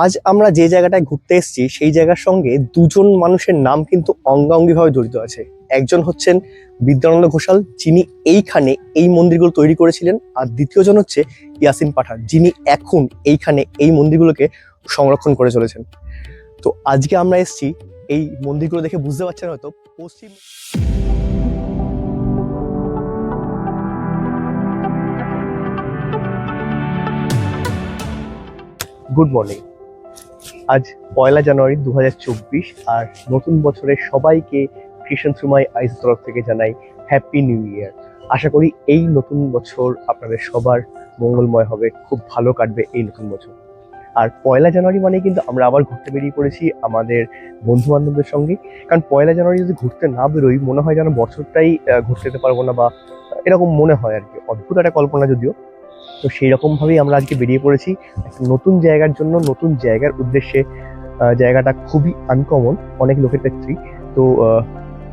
আজ আমরা যে জায়গাটায় ঘুরতে এসেছি, সেই জায়গার সঙ্গে দুজন মানুষের নাম কিন্তু অঙ্গাঙ্গিভাবে জড়িত আছে। একজন হচ্ছেন বিদ্যানন্দ ঘোষাল, যিনি এইখানে এই মন্দিরগুলো তৈরি করেছিলেন। আর দ্বিতীয়জন হচ্ছে ইয়াসিন পাঠান, যিনি এখন এইখানে এই মন্দিরগুলোকে সংরক্ষণ করে চলেছেন। তো আজকে আমরা এসেছি এই মন্দিরগুলো দেখে বুঝতে পারছেন হয়তো পশ্চিম গুড মর্নিং আজ পয়লা জানুয়ারি দু হাজার চব্বিশ আর নতুন বছরের সবাইকে কৃষণ সুমাই আইস তরফ থেকে জানাই হ্যাপি নিউ ইয়ার আশা করি এই নতুন বছর আপনাদের সবার মঙ্গলময় হবে, খুব ভালো কাটবে এই নতুন বছর। আর পয়লা জানুয়ারি মানে কিন্তু আমরা আবার ঘুরতে বেরিয়ে পড়েছি আমাদের বন্ধু বান্ধবদের সঙ্গে। কারণ পয়লা জানুয়ারি যদি ঘুরতে না বেরোই, মনে হয় যেন বছরটাই ঘুরতে যেতে পারব না বা এরকম মনে হয় আর কি। অদ্ভুত একটা কল্পনা যদিও। তো সেই রকমভাবেই আমরা আজকে বেরিয়ে পড়েছি। নতুন জায়গার জন্য, নতুন জায়গার উদ্দেশ্যে জায়গাটা খুবই আনকমন অনেক লোকের ক্ষেত্রেই। তো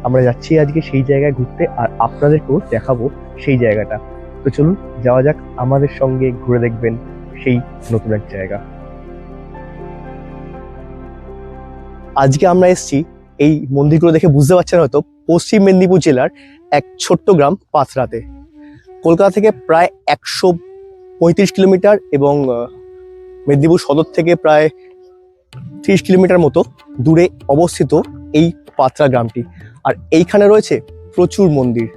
আমরা যাচ্ছি আজকে সেই জায়গায় ঘুরতে আর আপনাদেরকেও দেখাবো সেই জায়গাটা। তো চলুন, যাওয়া যাক, আমাদের সঙ্গে ঘুরে দেখবেন সেই নতুন এক জায়গা। আজকে আমরা এসেছি এই মন্দিরগুলো দেখে বুঝতে পারছেন হয়তো, পশ্চিম মেদিনীপুর জেলার এক ছোট্ট গ্রাম পাথরাতে। কলকাতা থেকে প্রায় একশো পঁয়ত্রিশ কিলোমিটার এবং মেদিনীপুর সদর থেকে প্রায় ত্রিশ কিলোমিটার মতো দূরে অবস্থিত এই পাত্রা গ্রামটি। আর এইখানে রয়েছে প্রচুর মন্দির।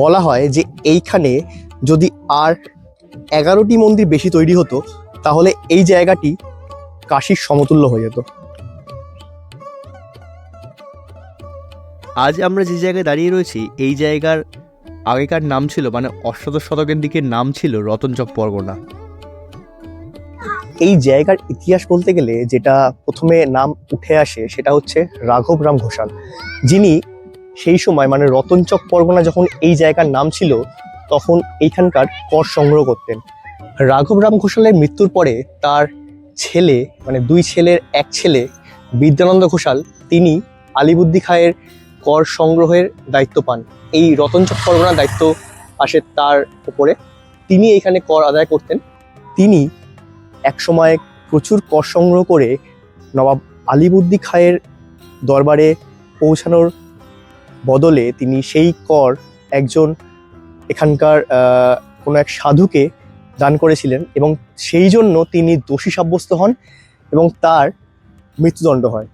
বলা হয় যে এইখানে যদি আর এগারোটি মন্দির বেশি তৈরি হতো, তাহলে এই জায়গাটি কাশীর সমতুল্য হয়ে যেত। আজ আমরা যে জায়গায় দাঁড়িয়ে রয়েছি, এই জায়গার আগেকার নাম ছিল মানে অষ্টাদশ শতকের দিকে নাম ছিল রতনচক পরগনা। এই জায়গার ইতিহাস বলতে গেলে যেটা প্রথমে নাম উঠে আসে সেটা হচ্ছে রাঘব রাম ঘোষাল। যিনি সেই সময় মানে রতনচক পরগনা যখন এই জায়গার নাম ছিল, তখন এইখানকার কর সংগ্রহ করতেন। রাঘব রাম ঘোষালের মৃত্যুর পরে তার ছেলে মানে দুই ছেলের এক ছেলে, বিদ্যানন্দ ঘোষাল, তিনি আলিবুদ্দি খায়ের কর সংগ্রহের দায়িত্ব পান। এই রতনচক পরগনার দায়িত্ব আসে তার উপরে। তিনি এখানে কর আদায় করতেন। তিনি একসময় প্রচুর কর সংগ্রহ করে নবাব আলিবুদ্দি খায়ের দরবারে পৌঁছানোর বদলে তিনি সেই কর একজন এখানকার কোনো এক সাধুকে দান করেছিলেন এবং সেই জন্য তিনি দোষী সাব্যস্ত হন এবং তার মৃত্যুদণ্ড হয়।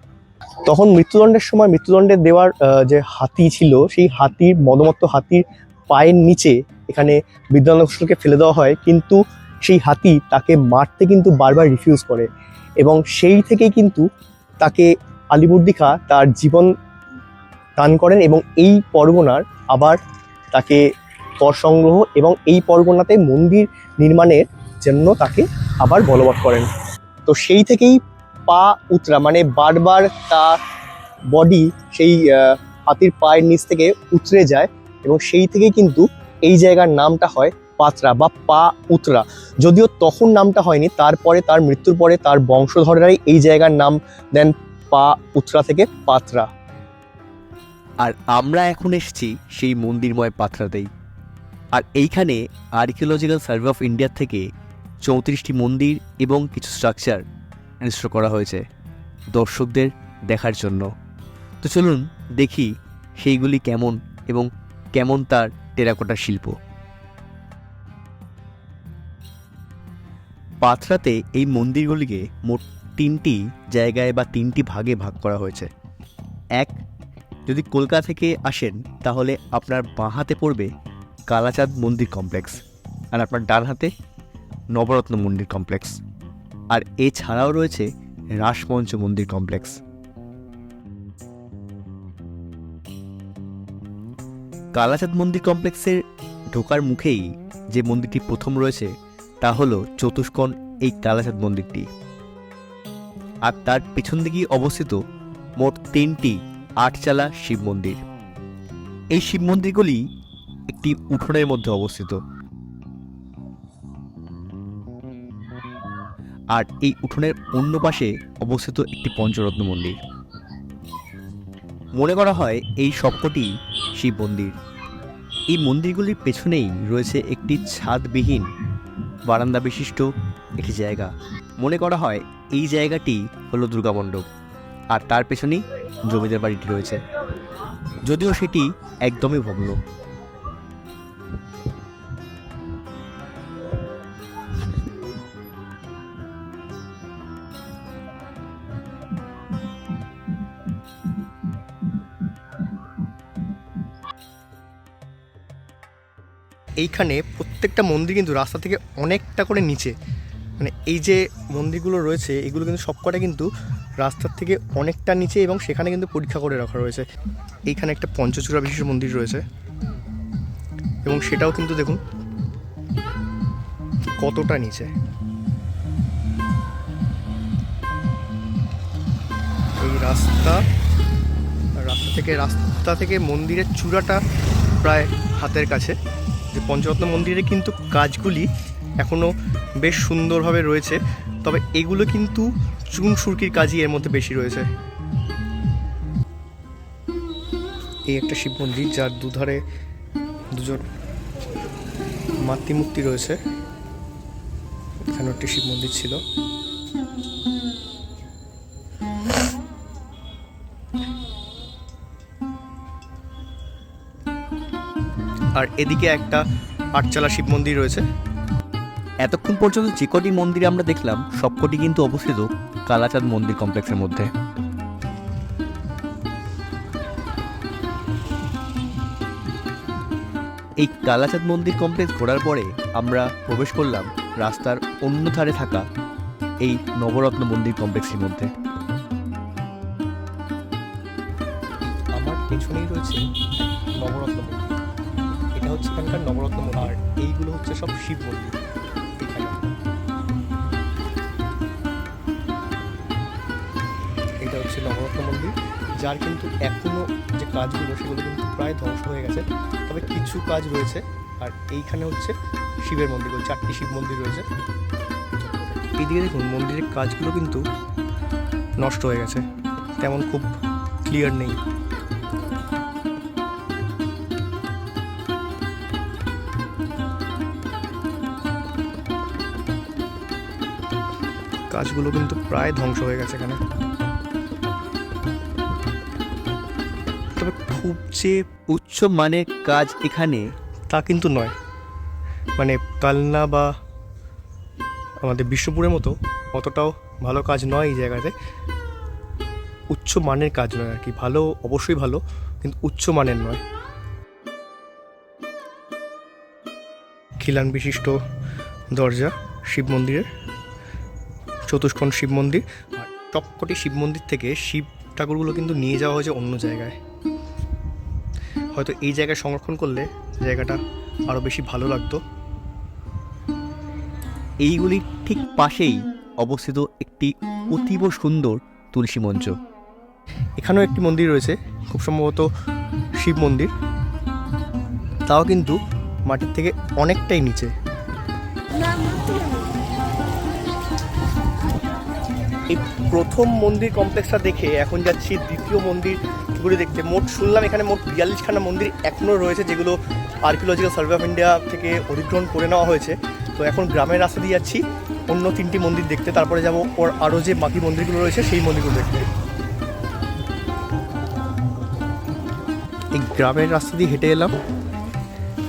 তখন মৃত্যুদণ্ডের সময় মৃত্যুদণ্ডের দেওয়ার যে হাতি ছিল, সেই হাতির, মদমত্ত হাতির পায়ের নিচে এখানে বিদ্যানন্দ ঘোষালকে ফেলে দেওয়া হয়। কিন্তু সেই হাতি তাকে মারতে কিন্তু বারবার রিফিউজ করে এবং সেই থেকেই কিন্তু তাকে আলিবুর্দি খা তার জীবন দান করেন এবং এই পরগনার আবার তাকে কর সংগ্রহ এবং এই পরগনাতে মন্দির নির্মাণের জন্য তাকে আবার বলবৎ করেন। তো সেই থেকেই পা উতরা মানে বারবার তার বডি সেই হাতির পায়ের নিচ থেকে উতরে যায় এবং সেই থেকেই কিন্তু এই জায়গার নামটা হয় পাত্রা বা পা উতরা। যদিও তখন নামটা হয়নি, তারপরে তার মৃত্যুর পরে তার বংশধররাই এই জায়গার নাম দেন পা উতরা থেকে পাত্রা। আর আমরা এখন এসেছি সেই মন্দিরময় পাত্রাতেই। আর এইখানে আর্কিওলজিক্যাল সার্ভে অফ ইন্ডিয়া থেকে চৌত্রিশটি মন্দির এবং কিছু স্ট্রাকচার ইনস্টল করা হয়েছে দর্শকদের দেখার জন্য। তো চলুন দেখি সেইগুলি কেমন এবং কেমন তার টেরাকোটা শিল্প। পাথরাতে এই মন্দিরগুলিকে মোট তিনটি জায়গায় বা তিনটি ভাগে ভাগ করা হয়েছে। এক, যদি কলকাতা থেকে আসেন, তাহলে আপনার বাঁ হাতে পড়বে কালাচাঁদ মন্দির কমপ্লেক্স আর আপনার ডান হাতে নবরত্ন মন্দির কমপ্লেক্স। আর এছাড়াও রয়েছে রাসমঞ্চ মন্দির কমপ্লেক্স। কালাচাঁদ মন্দির কমপ্লেক্সের ঢোকার মুখেই যে মন্দিরটি প্রথম রয়েছে, তা হলো চতুষ্কোণ এই কালাচাঁদ মন্দিরটি। আর তার পেছন দিকেই অবস্থিত মোট তিনটি আটচালা শিব মন্দির। এই শিব মন্দিরগুলি একটি উঠোনের মধ্যে অবস্থিত। আর এই উঠোনের অন্য পাশে অবস্থিত একটি পঞ্চরত্ন মন্দির। মনে করা হয় এই সবকটি শিব মন্দির। এই মন্দিরগুলির পেছনেই রয়েছে একটি ছাদবিহীন বারান্দা বিশিষ্ট একটি জায়গা। মনে করা হয় এই জায়গাটি হলো দুর্গা মণ্ডপ, আর তার পেছনেই জমিদার বাড়িটি রয়েছে। যদিও সেটি একদমই ভগ্ন। এইখানে প্রত্যেকটা মন্দির কিন্তু রাস্তা থেকে অনেকটা করে নিচে। মানে এই যে মন্দিরগুলো রয়েছে, এগুলো কিন্তু সবকটা কিন্তু রাস্তার থেকে অনেকটা নিচে এবং সেখানে কিন্তু পরীক্ষা করে রাখা রয়েছে। এইখানে একটা পঞ্চচূড়া বিশিষ্ট মন্দির রয়েছে। এবং সেটাও কিন্তু দেখুন, কতটা নিচে। এই রাস্তা রাস্তা থেকে রাস্তা থেকে মন্দিরের চূড়াটা প্রায় হাতের কাছে। যে পঞ্চরত্ন মন্দিরে কিন্তু কাজগুলি এখনও বেশ সুন্দরভাবে রয়েছে, তবে এগুলো কিন্তু চুন সুরকির কাজই এর মধ্যে বেশি রয়েছে। এই একটা শিব মন্দির যার দুধারে দুজন মাতৃমূর্তি রয়েছে। এখানে একটি শিব মন্দির ছিল। আর এদিকে একটা আটচালা শিব মন্দির রয়েছে। এতক্ষণ পর্যন্ত যে কটি মন্দির আমরা দেখলাম সবকটি কিন্তু অবস্থিত কালাচাঁদ মন্দির কমপ্লেক্সের মধ্যে। এই কালাচাঁদ মন্দির কমপ্লেক্স ঘোরার পরে আমরা প্রবেশ করলাম রাস্তার অন্য ধারে থাকা এই নবরত্ন মন্দির কমপ্লেক্সের মধ্যে। আমার পেছনেই রয়েছে নবরত্ন মন্দির। হচ্ছে এখানকার নবরত্ন মন্দির। আর এইগুলো হচ্ছে সব শিব মন্দির। এটা হচ্ছে নবরত্ন মন্দির, যার কিন্তু এখনও যে কাজগুলো সেগুলো কিন্তু প্রায় ধ্বংস হয়ে গেছে। তবে কিছু কাজ রয়েছে, আর এইখানে হচ্ছে শিবের মন্দির চারটি শিব মন্দির রয়েছে। এদিকে দেখুন, মন্দিরের কাজগুলো কিন্তু নষ্ট হয়ে গেছে। তেমন খুব ক্লিয়ার নেই। কাজগুলো কিন্তু প্রায় ধ্বংস হয়ে গেছে এখানে। তবে খুব যে উচ্চ মানের কাজ এখানে তা কিন্তু নয়। মানে কালনা বা আমাদের বিশ্বপুরের মতো অতটাও ভালো কাজ নয় এই জায়গাতে। উচ্চ মানের কাজ নয় আর কি ভালো অবশ্যই ভালো কিন্তু উচ্চ মানের নয়। খিলান বিশিষ্ট দরজা শিব মন্দিরের। চতুষ্কোণ শিব মন্দির, আর সবকটি শিব মন্দির থেকে শিব ঠাকুরগুলো কিন্তু নিয়ে যাওয়া হয়েছে অন্য জায়গায়। হয়তো এই জায়গায় সংরক্ষণ করলে জায়গাটা আরও বেশি ভালো লাগতো। এইগুলির ঠিক পাশেই অবস্থিত একটি অতীব সুন্দর তুলসী মঞ্চ। এখানেও একটি মন্দির রয়েছে, খুব সম্ভবত শিব মন্দির। তাও কিন্তু মাটির থেকে অনেকটাই নিচে। এই প্রথম মন্দির কমপ্লেক্সটা দেখে এখন যাচ্ছি দ্বিতীয় মন্দির ঘুরে দেখতে। মোট শুনলাম এখানে মোট বিয়াল্লিশখানা মন্দির এখনও রয়েছে, যেগুলো আর্কিওলজিক্যাল সার্ভে অফ ইন্ডিয়া থেকে অধিগ্রহণ করে নেওয়া হয়েছে। তো এখন গ্রামের রাস্তা দিয়ে যাচ্ছি, অন্য তিনটি মন্দির দেখতে। তারপরে যাব ওর আরও যে বাকি মন্দিরগুলো রয়েছে, সেই মন্দিরগুলো দেখতে। এই গ্রামের রাস্তা দিয়ে হেঁটে এলাম।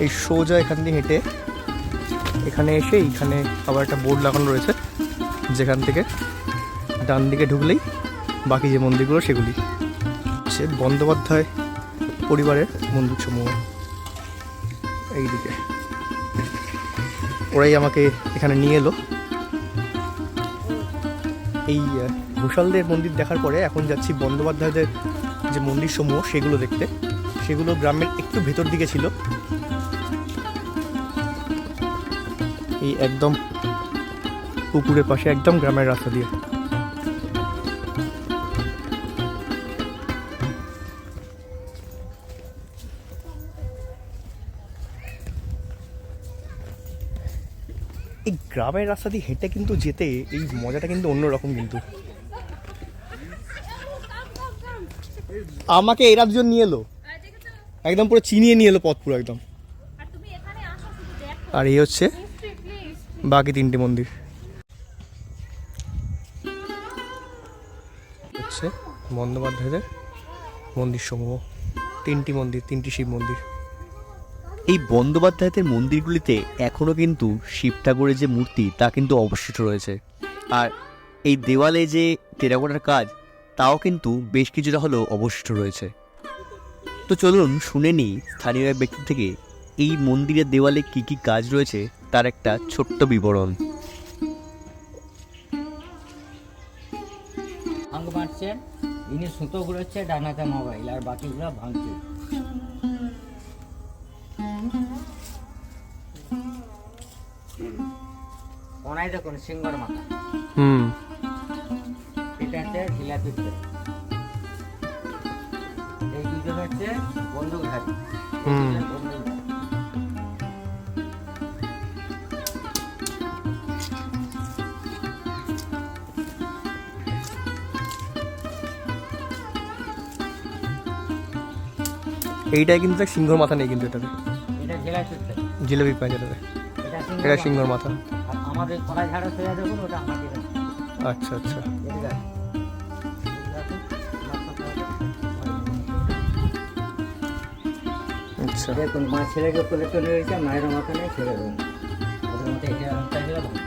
এই সোজা এখান দিয়ে হেঁটে এখানে এসে এইখানে আবার একটা বোর্ড লাগানো রয়েছে, যেখান থেকে ডান দিকে ঢুকলেই বাকি যে মন্দিরগুলো সেগুলি। সে বন্দ্যোপাধ্যায় পরিবারের মন্দির সমূহ এইদিকে। ওরাই আমাকে এখানে নিয়ে এলো। এই ঘোষালদের মন্দির দেখার পরে এখন যাচ্ছি বন্দ্যোপাধ্যায়দের যে মন্দির সমূহ সেগুলো দেখতে। সেগুলো গ্রামের একটু ভেতর দিকে ছিল। এই একদম পুকুরের পাশে, একদম গ্রামের রাস্তা দিয়ে। গ্রামের রাস্তা দিয়ে হেঁটে কিন্তু যেতে এই মজাটা কিন্তু অন্যরকম কিন্তু। আমাকে এরা দুজন নিয়ে এলো। একদম পুরো চিনিয়ে নিয়ে এলো পথ পুরো একদম। আর এই হচ্ছে বাকি তিনটি মন্দির। হচ্ছে বন্দ্যোপাধ্যায়দের মন্দির সমূহ তিনটি মন্দির, তিনটি শিব মন্দির। এই বন্দ্যোপাধ্যায়দের মন্দিরগুলিতে এখনও কিন্তু শিব ঠাকুরের যে মূর্তি, তা কিন্তু অবশিষ্ট রয়েছে। আর এই দেওয়ালে যে টেরাকোটার কাজ, তাও কিন্তু বেশ কিছুটা হলেও অবশিষ্ট রয়েছে। তো চলুন শুনে নিই স্থানীয় এক ব্যক্তি থেকে এই মন্দিরের দেওয়ালে কি কি কাজ রয়েছে, তার একটা ছোট্ট বিবরণ। ইনি সুতো ঘুরোচ্ছে ডানাতে মোবাইল, আর বাকিগুলো ভাঙছে। কোনায় দেখুন সিঙ্গর মাথা। হুম। এটা হচ্ছে জিলাপি। এই দুজন হচ্ছে বন্দুকধারী হুম। এইটাই কিন্তু সিংহর মাথা নেই কিন্তু এটাতে। এটা জিলাপি পায় যেটাতে এটা সিংহর মাথা। আমাদের কড়া ঝাড়া ওটা আমাদের আচ্ছা আচ্ছা। আচ্ছা। দেখুন মা ছেলেকে কোলে রয়েছে মায়ের মাথা নেই ওদের এটা রুমটা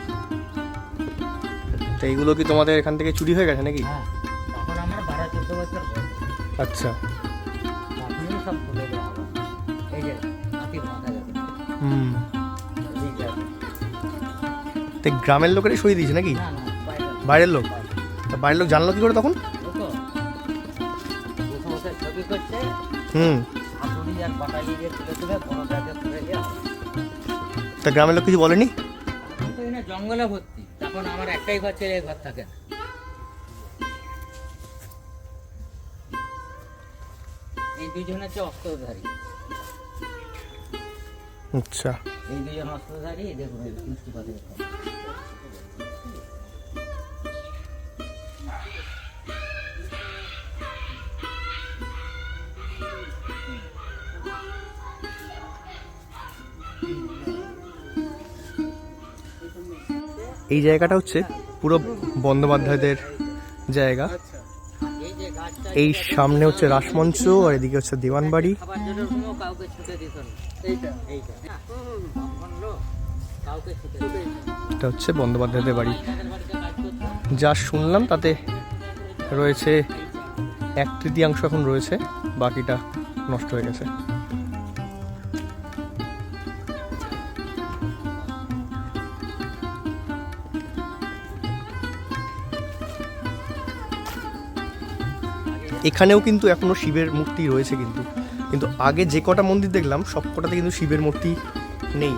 তো এইগুলো কি তোমাদের এখান থেকে চুরি হয়ে গেছে নাকি? হ্যাঁ তখন আমার বারো চোদ্দ বছর আচ্ছা। গ্রামের লোকেরই সই দিয়েছে নাকি? বাইরের লোক। তা বাইরের লোক জানলো কি করে তখন? হুম। তা গ্রামের লোক কিছু বলেনি? জঙ্গলে ভর্তি তখন আমার একটাই ঘর ছেলে এই ঘর থাকে না। এই দুজন হচ্ছে অস্ত্রধারী। আচ্ছা। এই দুজন অস্ত্রধারী দেখুন এই জায়গাটা হচ্ছে পুরো বন্দ্যোপাধ্যায়দের জায়গা। এই সামনে হচ্ছে রাসমঞ্চ, আর এদিকে হচ্ছে দিওয়ানবাড়ি। এটা হচ্ছে বন্দ্যোপাধ্যায়দের বাড়ি। যা শুনলাম তাতে রয়েছে এক তৃতীয়াংশ এখন রয়েছে, বাকিটা নষ্ট হয়ে গেছে। এখানেও কিন্তু এখনও শিবের মূর্তি রয়েছে কিন্তু। কিন্তু আগে যে কটা মন্দির দেখলাম, সব কটাতে কিন্তু শিবের মূর্তি নেই।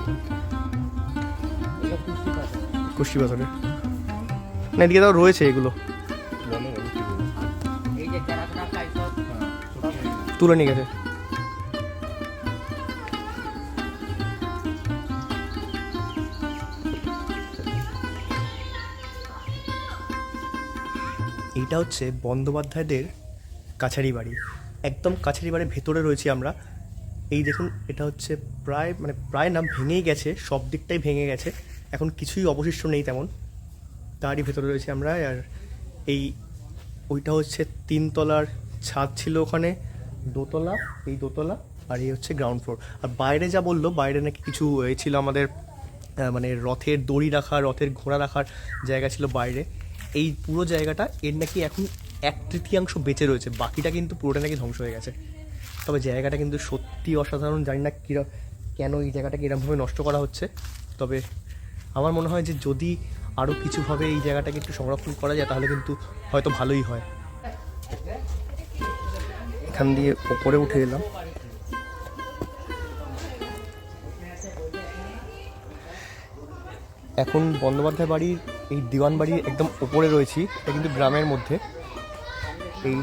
কুষ্টি না, এদিকে তাও রয়েছে এগুলো। তুলে নিয়ে গেছে। এইটা হচ্ছে বন্দ্যোপাধ্যায়দের কাছারি বাড়ি। একদম কাছারি বাড়ির ভেতরে রয়েছি আমরা। এই দেখুন, এটা হচ্ছে প্রায় মানে প্রায় না, ভেঙেই গেছে, সব দিকটাই ভেঙে গেছে। এখন কিছুই অবশিষ্ট নেই তেমন। তারই ভেতরে রয়েছি আমরা, আর এই, ওইটা হচ্ছে তিনতলার ছাদ ছিল ওখানে, দোতলা, এই দোতলা, আর এই হচ্ছে গ্রাউন্ড ফ্লোর আর বাইরে যা বলল, বাইরে নাকি কিছু ছিল আমাদের মানে রথের দড়ি রাখা রথের ঘোড়া রাখার জায়গা ছিল বাইরে। এই পুরো জায়গাটা, এর নাকি এখন এক তৃতীয়াংশ বেঁচে রয়েছে, বাকিটা কিন্তু পুরোটা নাকি ধ্বংস হয়ে গেছে। তবে জায়গাটা কিন্তু সত্যি অসাধারণ, জানি না কিরা, কেন এই জায়গাটাকে এরকমভাবে নষ্ট করা হচ্ছে। তবে আমার মনে হয় যে যদি আরও কিছুভাবে এই জায়গাটাকে একটু সংরক্ষণ করা যায়, তাহলে কিন্তু হয়তো ভালোই হয়। এখান দিয়ে ওপরে উঠে এলাম। এখন বন্দ্যোপাধ্যায় বাড়ির এই দিওয়ান বাড়ির একদম ওপরে রয়েছি, এটা কিন্তু গ্রামের মধ্যে। এই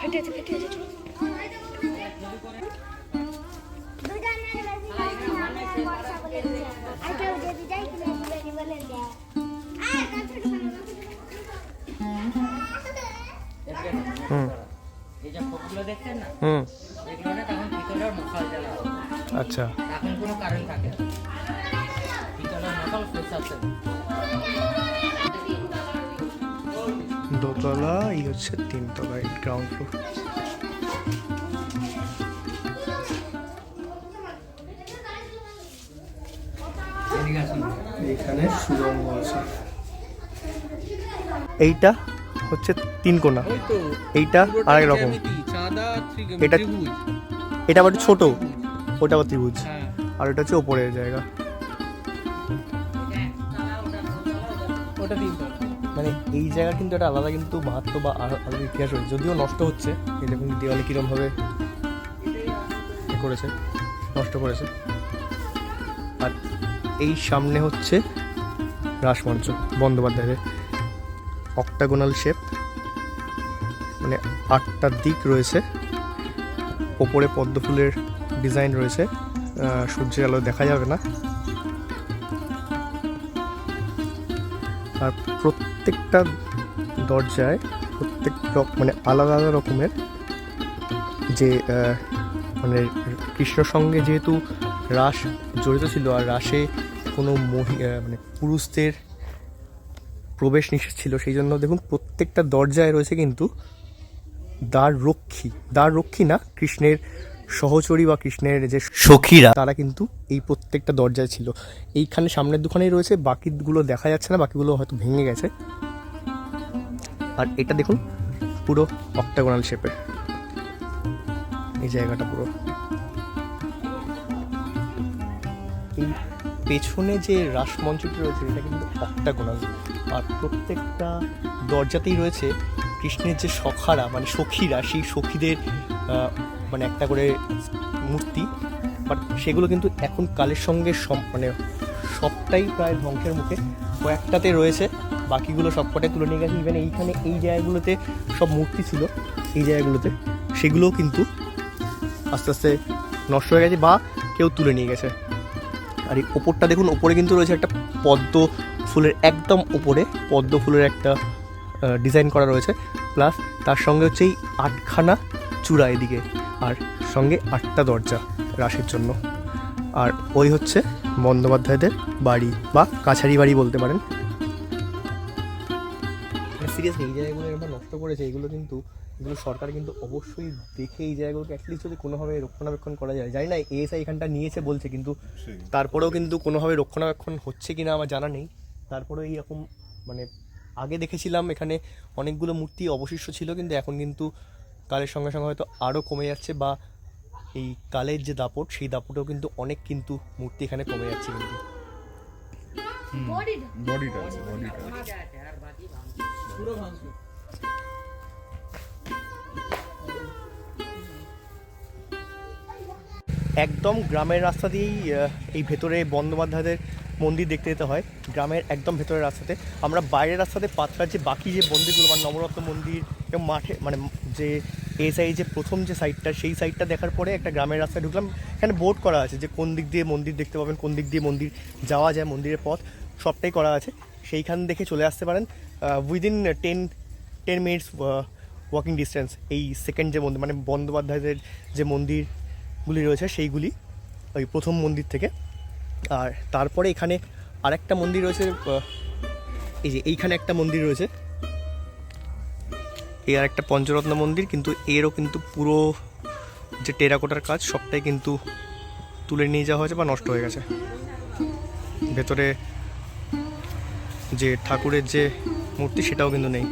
ফেটেছে ফেটেছে হুম এই যে খোপগুলো দেখছেন না হুম এগুলো না তখন ভিতরে জ্বালাও আচ্ছা এখন কোনো কারেন্ট থাকে দোতলা এই হচ্ছে তিনতলা এই গ্রাউন্ড ফ্লোর এখানে সুরঙ্গ আছে। এইটা হচ্ছে তিন কোনা। এইটা আরেক রকম। এটা- এটা আবার ছোট ওটা আবার ত্রিভুজ। হ্যাঁ। আর এটা হচ্ছে ওপরের জায়গা। মানে এই জায়গা কিন্তু একটা আলাদা কিন্তু মাহাত্ম বা আলাদা ইতিহাস রয়েছে। যদিও নষ্ট হচ্ছে দেখুন দেওয়ালে কীরকমভাবে এ করেছে, নষ্ট করেছে। আর এই সামনে হচ্ছে রাসমঞ্চ বন্দ্যোপাধ্যায়ের অক্টাগোনাল শেপ মানে আটটা দিক রয়েছে। ওপরে পদ্ম ফুলের ডিজাইন রয়েছে সূর্যের আলো দেখা যাবে না। আর প্রত্যেকটা দরজায় প্রত্যেক মানে আলাদা আলাদা রকমের যে মানে কৃষ্ণর সঙ্গে যেহেতু রাস জড়িত ছিল আর রাসে কোনো মহি মানে পুরুষদের প্রবেশ নিষেধ ছিল, সেই জন্য দেখুন প্রত্যেকটা দরজায় রয়েছে কিন্তু দ্বার রক্ষী। দ্বার রক্ষী না, কৃষ্ণের সহচরী বা কৃষ্ণের যে সখীরা। তারা কিন্তু এই প্রত্যেকটা দরজায় ছিল। এইখানে সামনের দুখানেই রয়েছে বাকিগুলো দেখা যাচ্ছে না বাকিগুলো হয়তো ভেঙে গেছে। আর এটা দেখুন পুরো অক্টাগোনাল শেপের এই জায়গাটা পুরো। এই পেছনে যে রাসমঞ্চটি রয়েছে এটা কিন্তু অক্টাগোনাল আর প্রত্যেকটা দরজাতেই রয়েছে কৃষ্ণের যে সখারা মানে সখীরা সেই সখীদের মানে একটা করে মূর্তি বাট সেগুলো কিন্তু এখন কালের সঙ্গে সম- মানে সবটাই প্রায় ধ্বংসের মুখে। কয়েকটাতে রয়েছে, বাকিগুলো সবকটাই তুলে নিয়ে গেছে। ইভেন এইখানে এই জায়গাগুলোতে সব মূর্তি ছিল, এই জায়গাগুলোতে। সেগুলোও কিন্তু আস্তে আস্তে নষ্ট হয়ে গেছে বা কেউ তুলে নিয়ে গেছে। আর এই ওপরটা দেখুন, ওপরে কিন্তু রয়েছে একটা পদ্ম ফুলের, একদম ওপরে পদ্ম ফুলের একটা ডিজাইন করা রয়েছে। প্লাস তার সঙ্গে হচ্ছে এই আটখানা চূড়া এদিকে। আর সঙ্গে আটটা দরজা রাশির জন্য। আর ওই হচ্ছে বন্দ্যোপাধ্যায়দের বাড়ি বা কাছারি বাড়ি বলতে পারেন। সিরিয়াসলি এই জায়গাগুলো এরকম নষ্ট করেছে এগুলো কিন্তু এগুলো সরকার কিন্তু অবশ্যই দেখে এই জায়গাগুলোকে অ্যাটলিস্ট যদি কোনোভাবে রক্ষণাবেক্ষণ করা যায়। জানি না এএসআই এখানটা নিয়েছে বলছে কিন্তু তারপরেও কিন্তু কোনোভাবে রক্ষণাবেক্ষণ হচ্ছে কিনা আমার জানা নেই। তারপরেও এইরকম মানে আগে দেখেছিলাম এখানে অনেকগুলো মূর্তি অবশিষ্ট ছিল কিন্তু এখন কিন্তু কালের সঙ্গে সঙ্গে হয়তো আরও কমে যাচ্ছে বা এই কালের যে দাপট সেই দাপটেও কিন্তু অনেক কিন্তু মূর্তি এখানে কমে যাচ্ছে কিন্তু। বডিটা। বডিটা পুরো একদম গ্রামের রাস্তা দিয়েই এই ভেতরে বন্দ্যোপাধ্যায়দের মন্দির দেখতে যেতে হয়। গ্রামের একদম ভেতরের রাস্তাতে। আমরা বাইরের রাস্তাতে পাত্রার যে বাকি যে মন্দিরগুলো মানে নবরত্ন মন্দির এবং মাঠে মানে যে এসআই যে প্রথম যে সাইডটা সেই সাইডটা দেখার পরে একটা গ্রামের রাস্তায় ঢুকলাম। এখানে বোর্ড করা আছে যে কোন দিক দিয়ে মন্দির দেখতে পাবেন, কোন দিক দিয়ে মন্দির যাওয়া যায়, মন্দিরের পথ, সবটাই করা আছে। সেইখান দেখে চলে আসতে পারেন। Within ten ten minutes walking distance এই সেকেন্ড যে মন্দির মানে বন্দ্যোপাধ্যায়দের যে মন্দিরগুলি রয়েছে, সেইগুলি ওই প্রথম মন্দির থেকে। আর তারপরে এখানে আরেকটা মন্দির রয়েছে এই যে এইখানে একটা মন্দির রয়েছে। এই আর একটা পঞ্চরত্ন মন্দির, কিন্তু এরও কিন্তু পুরো যে টেরাকোটার কাজ, সবটাই কিন্তু তুলে নিয়ে যাওয়া হয়েছে বা নষ্ট হয়ে গেছে। ভেতরে যে ঠাকুরের যে মূর্তি, সেটাও কিন্তু নেই।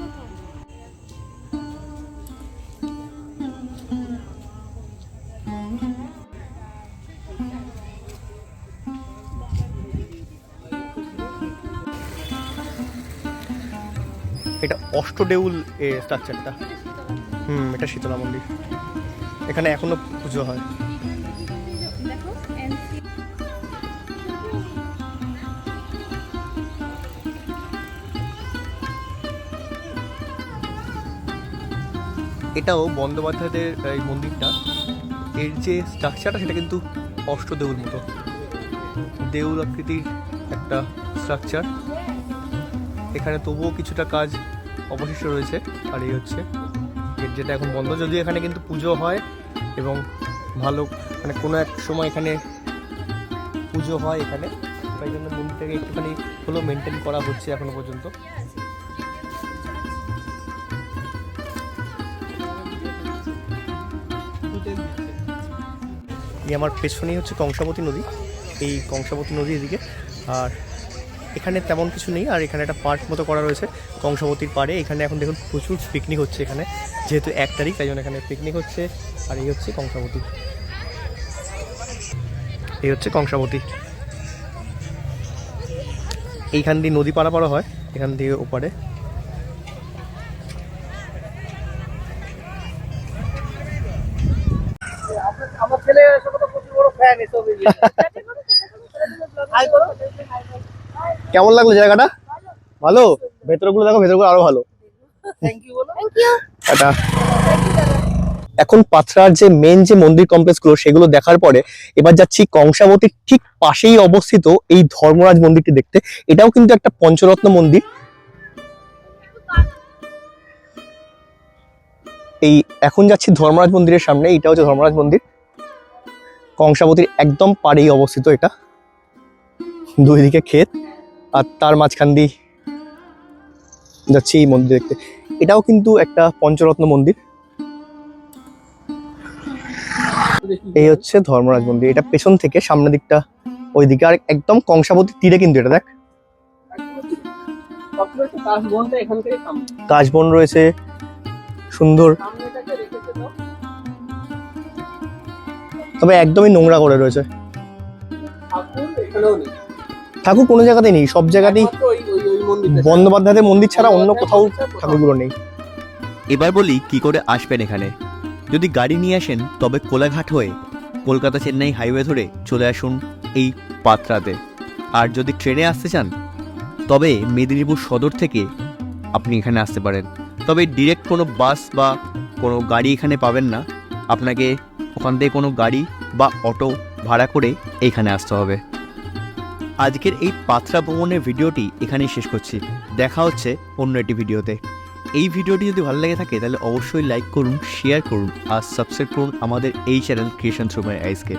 এটা অষ্টদেউল এ স্ট্রাকচারটা। হুম, এটা শীতলা মন্দির। এখানে এখনও পুজো হয়। এটাও বন্দ্যোপাধ্যায়দের এই মন্দিরটা। এর যে স্ট্রাকচারটা, সেটা কিন্তু অষ্টদেউল মতো। দেউল আকৃতির একটা স্ট্রাকচার। এখানে তবুও কিছুটা কাজ অবশিষ্ট রয়েছে, আর এই হচ্ছে গেট যেটা এখন বন্ধ। যদিও এখানে কিন্তু পুজো হয় এবং ভালো মানে কোনো এক সময় এখানে পুজো হয় এখানে। তাই জন্য মন্দিরটাকে একটুখানি হলো মেনটেন করা হচ্ছে এখনও পর্যন্ত। এই আমার পেছনেই হচ্ছে কংসাবতী নদী। এই কংসাবতী নদী এদিকে আর এখানে তেমন কিছু নেই, আর এখানে একটা পার্ক মতো করা রয়েছে। কংসাবতীর পাড়ে। এখানে এখন দেখুন প্রচুর পিকনিক হচ্ছে এখানে। যেহেতু এক তারিখ তাই জন্য এখানে পিকনিক হচ্ছে। আর এই হচ্ছে কংসাবতী। এই হচ্ছে কংসাবতী। এইখান দিয়ে নদী পারাপাড়া হয় এখান দিয়ে ওপারে। আমার ছেলে প্রচুর বড় ফ্যান কেমন লাগল জায়গাটা? ভালো? ভেতরগুলো দেখো ভেতরগুলো আরও ভালো। এখন পাথরার যে মেন যে মন্দির কমপ্লেক্সগুলো সেগুলো দেখার পরে এবার যাচ্ছি কংসাবতীর ঠিক পাশেই অবস্থিত এই ধর্মরাজ মন্দিরটি দেখতে। এটাও কিন্তু একটা পঞ্চরত্ন মন্দির। এই এখন যাচ্ছি ধর্মরাজ মন্দিরের সামনে এটা হচ্ছে ধর্মরাজ মন্দির। কংসাবতীর একদম পাড়েই অবস্থিত এটা। দুই দিকে ক্ষেত আর তার মাঝখান দিয়ে যাচ্ছি এই মন্দির দেখতে। এটাও কিন্তু একটা পঞ্চরত্ন মন্দির। এই হচ্ছে ধর্মরাজ মন্দির। এটা পেছন থেকে সামনের দিকটা ওইদিকে। আর একদম কংসাবতীর তীরে কিন্তু এটা দেখ। কাশবন রয়েছে। সুন্দর। তবে একদমই নোংরা করে রয়েছে। ঠাকুর ঠাকুর কোনো জায়গাতেই নেই। সব জায়গাতেই বন্দ্যোপাধ্যায়দের মন্দির ছাড়া অন্য কোথাও ঠাকুরগুলো নেই। এবার বলি কি করে আসবেন এখানে। যদি গাড়ি নিয়ে আসেন তবে কোলাঘাট হয়ে কলকাতা চেন্নাই হাইওয়ে ধরে চলে আসুন এই পাত্রাতে। আর যদি ট্রেনে আসতে চান তবে মেদিনীপুর সদর থেকে আপনি এখানে আসতে পারেন। তবে ডিরেক্ট কোনো বাস বা কোনো গাড়ি এখানে পাবেন না। আপনাকে ওখান থেকে কোনো গাড়ি বা অটো ভাড়া করে এখানে আসতে হবে। আজকের এই পাথরা ভ্রমণের ভিডিওটি এখানেই শেষ করছি। দেখা হচ্ছে অন্য একটি ভিডিওতে। এই ভিডিওটি যদি ভালো লেগে থাকে, তাহলে অবশ্যই লাইক করুন শেয়ার করুন, আর সাবস্ক্রাইব করুন আমাদের এই চ্যানেল ক্রিয়েশন সময় আইসকে